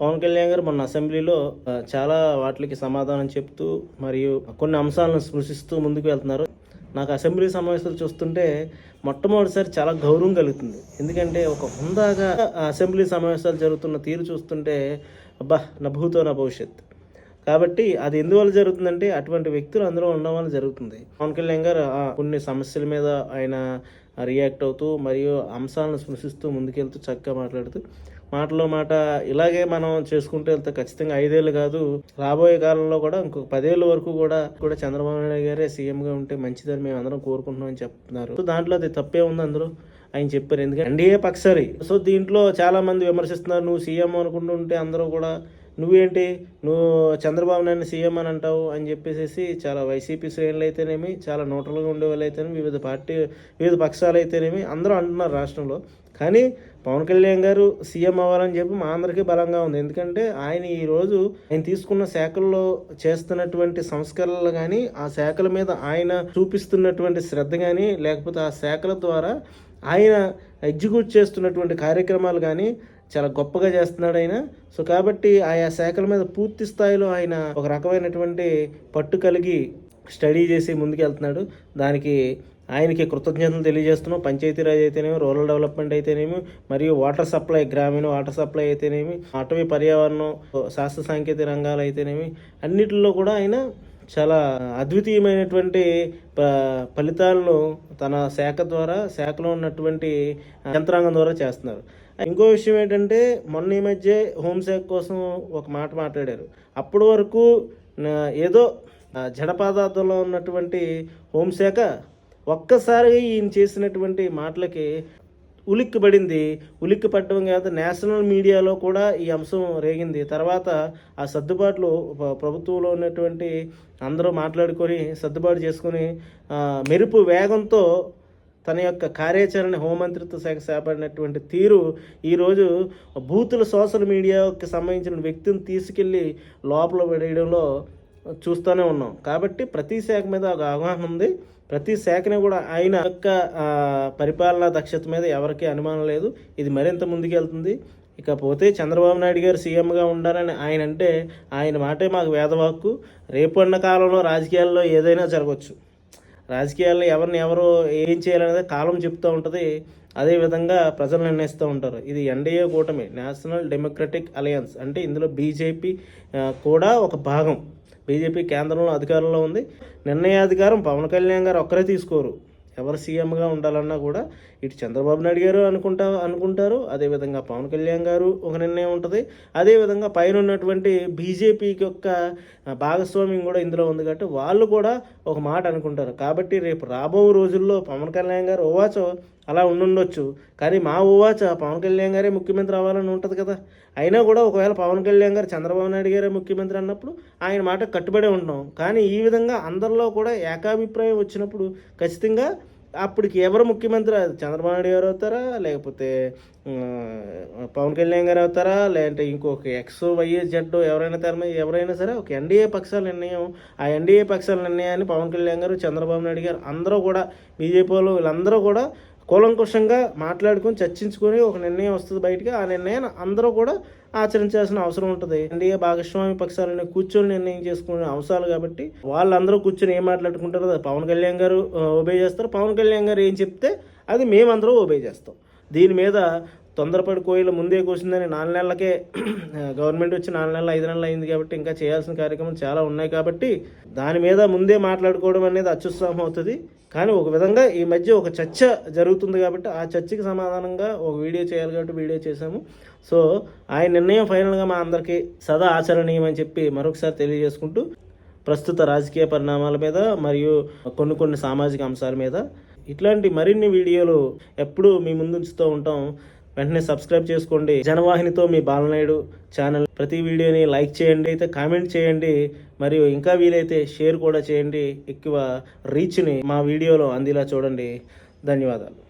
పవన్ కళ్యాణ్ గారు మొన్న అసెంబ్లీలో చాలా వాటికి సమాధానం చెప్తూ మరియు కొన్ని అంశాలను స్పృశిస్తూ ముందుకు వెళ్తున్నారు. నాకు అసెంబ్లీ సమావేశాలు చూస్తుంటే మొట్టమొదటిసారి చాలా గౌరవం కలుగుతుంది. ఎందుకంటే ఒక హుందాగా అసెంబ్లీ సమావేశాలు జరుగుతున్న తీరు చూస్తుంటే అబ్బా నా భూతో నా భవిష్యత్. కాబట్టి అది ఎందువల్ల జరుగుతుందంటే అటువంటి వ్యక్తులు అందులో ఉండడం వల్ల జరుగుతుంది. పవన్ కళ్యాణ్ గారు ఆ కొన్ని సమస్యల మీద ఆయన రియాక్ట్ అవుతూ మరియు అంశాలను స్పృశిస్తూ ముందుకెళ్తూ చక్కగా మాట్లాడుతూ మాటలో మాట ఇలాగే మనం చేసుకుంటూ వెళ్తే ఖచ్చితంగా ఐదేళ్ళు కాదు. రాబోయే కాలంలో కూడా ఇంకొక పదేళ్ళ వరకు కూడా కూడా చంద్రబాబు నాయుడు గారే సీఎంగా ఉంటే మంచిదని మేము అందరం కోరుకుంటున్నామని చెప్తున్నారు. సో దాంట్లో అది తప్పే ఉంది అందరూ ఆయన చెప్పారు. ఎందుకంటే ఎన్డీఏ పక్షరి. సో దీంట్లో చాలా మంది విమర్శిస్తున్నారు. నువ్వు సీఎం అనుకుంటుంటే అందరూ కూడా నువ్వేంటి? నువ్వు చంద్రబాబు నాయుడు సీఎం అని అంటావు అని చెప్పేసి చాలా వైసీపీ శ్రేణులు అయితేనేమి చాలా నోటలుగా ఉండే వాళ్ళు అయితేనేమి వివిధ పార్టీ వివిధ పక్షాలు అయితేనేమి అందరూ అంటున్నారు రాష్ట్రంలో. కానీ పవన్ కళ్యాణ్ గారు సీఎం అవ్వాలని చెప్పి మా అందరికీ బలంగా ఉంది. ఎందుకంటే ఆయన ఈరోజు ఆయన తీసుకున్న శాఖల్లో చేస్తున్నటువంటి సంస్కరణలు కానీ ఆ శాఖల మీద ఆయన చూపిస్తున్నటువంటి శ్రద్ధ కానీ లేకపోతే ఆ శాఖల ద్వారా ఆయన ఎగ్జిక్యూట్ చేస్తున్నటువంటి కార్యక్రమాలు కానీ చాలా గొప్పగా చేస్తున్నాడు ఆయన సో కాబట్టి ఆయా శాఖల మీద పూర్తి స్థాయిలో ఆయన ఒక రకమైనటువంటి పట్టు కలిగి స్టడీ చేసి ముందుకెళ్తున్నాడు. దానికి ఆయనకి కృతజ్ఞతలు తెలియజేస్తున్నాం. పంచాయతీరాజ్ అయితేనేమి రూరల్ డెవలప్మెంట్ అయితేనేమి మరియు వాటర్ సప్లై గ్రామీణ వాటర్ సప్లై అయితేనేమి అటవీ పర్యావరణం శాస్త్ర సాంకేతిక రంగాలు అయితేనేమి అన్నిటిలో కూడా ఆయన చాలా అద్వితీయమైనటువంటి ఫలితాలను తన శాఖ ద్వారా శాఖలో ఉన్నటువంటి యంత్రాంగం ద్వారా చేస్తున్నారు. ఇంకో విషయం ఏంటంటే మొన్న ఈ మధ్య హోంశాఖ కోసం ఒక మాట మాట్లాడారు. అప్పటి వరకు ఏదో జడపదార్థంలో జడ పదార్థంలో ఉన్నటువంటి హోంశాఖ ఒక్కసారిగా ఈయన చేసినటువంటి మాటలకి ఉలిక్కి పడింది ఉలిక్కి పట్టడం కాదు నేషనల్ మీడియాలో కూడా ఈ అంశం రేగింది. తర్వాత ఆ సర్దుబాట్లు ప్రభుత్వంలో ఉన్నటువంటి అందరూ మాట్లాడుకొని సర్దుబాటు చేసుకొని మెరుపు వేగంతో తన యొక్క కార్యాచరణ హోంమంత్రిత్వ శాఖ చేపడినటువంటి తీరు ఈరోజు బూతుల సోషల్ మీడియాకి సంబంధించిన వ్యక్తిని తీసుకెళ్ళి లోపల పడేయడంలో చూస్తూనే ఉన్నాం. కాబట్టి ప్రతి శాఖ మీద ఒక అవగాహన ఉంది. ప్రతి శాఖని కూడా ఆయన యొక్క పరిపాలనా దక్షత మీద ఎవరికీ అనుమానం లేదు. ఇది మరింత ముందుకెళ్తుంది ఇకపోతే చంద్రబాబు నాయుడు గారు సీఎంగా ఉండాలని ఆయన అంటే ఆయన మాటే మాకు వేదవాక్కు. రేపన్న కాలంలో రాజకీయాల్లో ఏదైనా జరగవచ్చు. రాజకీయాల్లో ఎవరిని ఎవరు ఏం చేయాలనేది కాలం చెప్తూ ఉంటుంది. అదేవిధంగా ప్రజలు నిర్ణయిస్తూ ఉంటారు. ఇది ఎన్డీఏ కూటమి నేషనల్ డెమోక్రటిక్ అలయన్స్ అంటే ఇందులో బీజేపీ కూడా ఒక భాగం. బీజేపీ కేంద్రంలో అధికారంలో ఉంది. నిర్ణయాధికారం పవన్ కళ్యాణ్ గారు ఒక్కరే తీసుకోరు. ఎవరు సీఎంగా ఉండాలన్నా కూడా ఇటు చంద్రబాబు నాయుడు గారు అనుకుంటా అనుకుంటారు. అదేవిధంగా పవన్ కళ్యాణ్ గారు ఒక నిర్ణయం ఉంటుంది. అదేవిధంగా పైన ఉన్నటువంటి బీజేపీకి యొక్క భాగస్వామ్యం కూడా ఇందులో ఉంది కాబట్టి వాళ్ళు కూడా ఒక మాట అనుకుంటారు. కాబట్టి రేపు రాబో రోజుల్లో పవన్ కళ్యాణ్ గారు ఓవాచో అలా ఉండుండొచ్చు. కానీ మా ఊవాచ పవన్ కళ్యాణ్ గారే ముఖ్యమంత్రి అవ్వాలని ఉంటుంది కదా. అయినా కూడా ఒకవేళ పవన్ కళ్యాణ్ గారు చంద్రబాబు నాయుడు గారే ముఖ్యమంత్రి అన్నప్పుడు ఆయన మాట కట్టుబడి ఉంటాం కానీ ఈ విధంగా అందరిలో కూడా ఏకాభిప్రాయం వచ్చినప్పుడు ఖచ్చితంగా అప్పటికి ఎవరు ముఖ్యమంత్రి అది చంద్రబాబు నాయుడు గారు అవుతారా? లేకపోతే పవన్ కళ్యాణ్ గారు అవుతారా? లేదంటే ఇంకొక ఎక్స్ వైఎస్ జడ్ ఎవరైనా తరమ ఎవరైనా సరే ఒక ఎన్డీఏ పక్షాల నిర్ణయం ఆ ఎన్డీఏ పక్షాల నిర్ణయాన్ని పవన్ కళ్యాణ్ గారు చంద్రబాబు నాయుడు గారు అందరూ కూడా బీజేపీ వాళ్ళు వీళ్ళందరూ కూడా కూలంకుషంగా మాట్లాడుకొని చర్చించుకొని ఒక నిర్ణయం వస్తుంది బయటికి. ఆ నిర్ణయాన్ని అందరూ కూడా ఆచరించాల్సిన అవసరం ఉంటుంది. ఎన్డీఏ భాగస్వామి పక్షాలని కూర్చొని నిర్ణయం చేసుకునే అవసరాలు కాబట్టి వాళ్ళందరూ కూర్చొని ఏం మాట్లాడుకుంటారో అది. పవన్ కళ్యాణ్ గారు ఓబే చేస్తారు. పవన్ కళ్యాణ్ గారు ఏం చెప్తే అది మేమందరూ ఓబే చేస్తాం. దీని మీద తొందరపడి కోయిల ముందే కూర్చుందని నాలుగు నెలలకే గవర్నమెంట్ వచ్చి నాలుగు నెలలు ఐదు నెలలు అయింది కాబట్టి ఇంకా చేయాల్సిన కార్యక్రమాలు చాలా ఉన్నాయి కాబట్టి దాని మీద ముందే మాట్లాడుకోవడం అనేది అత్యుత్సాహం అవుతుంది. కానీ ఒక విధంగా ఈ మధ్య ఒక చర్చ జరుగుతుంది కాబట్టి ఆ చర్చకి సమాధానంగా ఒక వీడియో చేయాలి కాబట్టి వీడియో చేశాము. సో ఆయన నిర్ణయం ఫైనల్గా మా అందరికీ సదా ఆచరణీయమని చెప్పి మరొకసారి తెలియజేసుకుంటూ ప్రస్తుత రాజకీయ పరిణామాల మీద మరియు కొన్ని కొన్ని సామాజిక అంశాల మీద ఇట్లాంటి మరిన్ని వీడియోలు ఎప్పుడూ మీ ముందుంచుతూ ఉంటాం. వెంటనే సబ్స్క్రైబ్ చేసుకోండి. జనవాహినితో మీ బాలనాయుడు ఛానల్. ప్రతి వీడియోని లైక్ చేయండి అయితే కామెంట్ చేయండి. మరియు ఇంకా వీలైతే షేర్ కూడా చేయండి. ఎక్కువ రీచ్ని మా వీడియోలో అందేలా చూడండి. ధన్యవాదాలు.